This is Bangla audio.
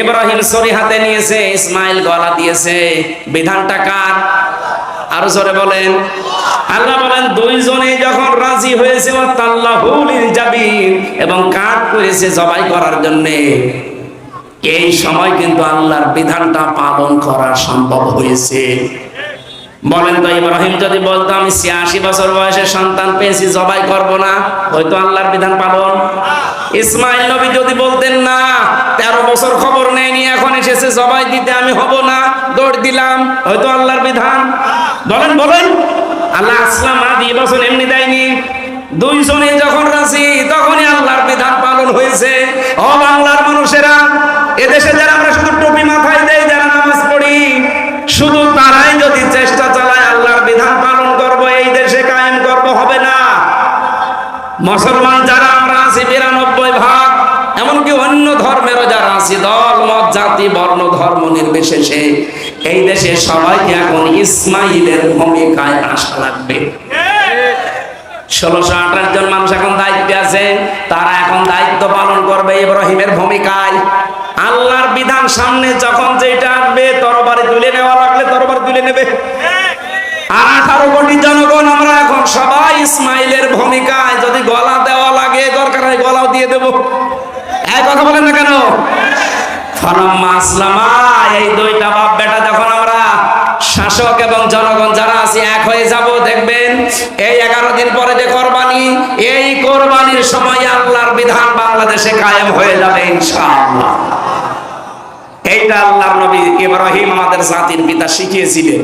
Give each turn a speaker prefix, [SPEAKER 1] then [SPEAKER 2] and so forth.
[SPEAKER 1] ইব্রাহিম সরি হাতে নিয়েছে, ইসমাইল গলা দিয়েছে। বিধানটা কার? আরও জোরে বলেন। আল্লাহ বলেন, দুইজনে যখন রাজি হয়েছে এবং কাঠ করেছে জবাই করার জন্য, এই সময় কিন্তু আল্লাহর বিধানটা পালন করা সম্ভব হয়েছে। বলেন তো, ইব্রাহিম যদি বলতো, আমি ছিয়াশি বছর বয়সে সন্তান পেয়েছি, জবাই করব না, হয়তো আল্লাহর বিধান পালন ইসমাইল নবী যদি বলতেন, না, তেরো বছর খবর নেয়নি, এখন এসেছে, জবাই দিতে আমি হব না, দৌড় দিলাম। হয়তো আল্লাহর বিধান। বলেন বলেন। আল্লাহ আসলাম, আদি বছর এমনি দেয়নি। দুইজনে যখন রাজি, তখনই আল্লাহর বিধান পালন হয়েছে। ও বাংলার মানুষেরা, এদেশে যারা আমরা শুধু টুপি মাথায় দেয় যারা নামাজ পড়ি, শুধু তারাই মুসলমান যারা আমরা আছি, বিরানব্বই ভাগ, এমনকি অন্য ধর্মেরও যারা আছি, দল, মত, জাতি, বর্ণ, ধর্ম নির্বিশেষে এই দেশে সবাইকে এখন ইসমাইলের ভূমিকায় আসা লাগবে। ষোলোশো আঠাশ জন মানুষ এখন দায়িত্বে আছে, তারা এখন দায়িত্ব পালন করবে ইব্রাহিমের ভূমিকায়। আল্লাহর বিধান সামনে যখন যেটা আসবে, তরবারি তুলে নেওয়া লাগলে তরবারি তুলে নেবে। আর আঠারো কোটি জনগণ আমরা এখন সবাই ইসমাইলের ভূমিকায় যদি গলা দেওয়া লাগে, দরকার হয় গলাও দিয়ে দেব। এক কথা বলেন না কেন? ফালাম্মা আসলামা, এই দুইটা বাপ বেটা যখন আমরা শাসক এবং জনগণ যারা আছি, এক হয়ে যাব, দেখবেন এই এগারো দিন পরে যে কোরবানি, এই কোরবানির সময় আল্লাহর বিধান বাংলাদেশে কায়েম হয়ে যাবে ইনশাআল্লাহ। এইটা আল্লাহর নবী ইব্রাহিম আমাদের জাতির পিতা শিখিয়েছিলেন।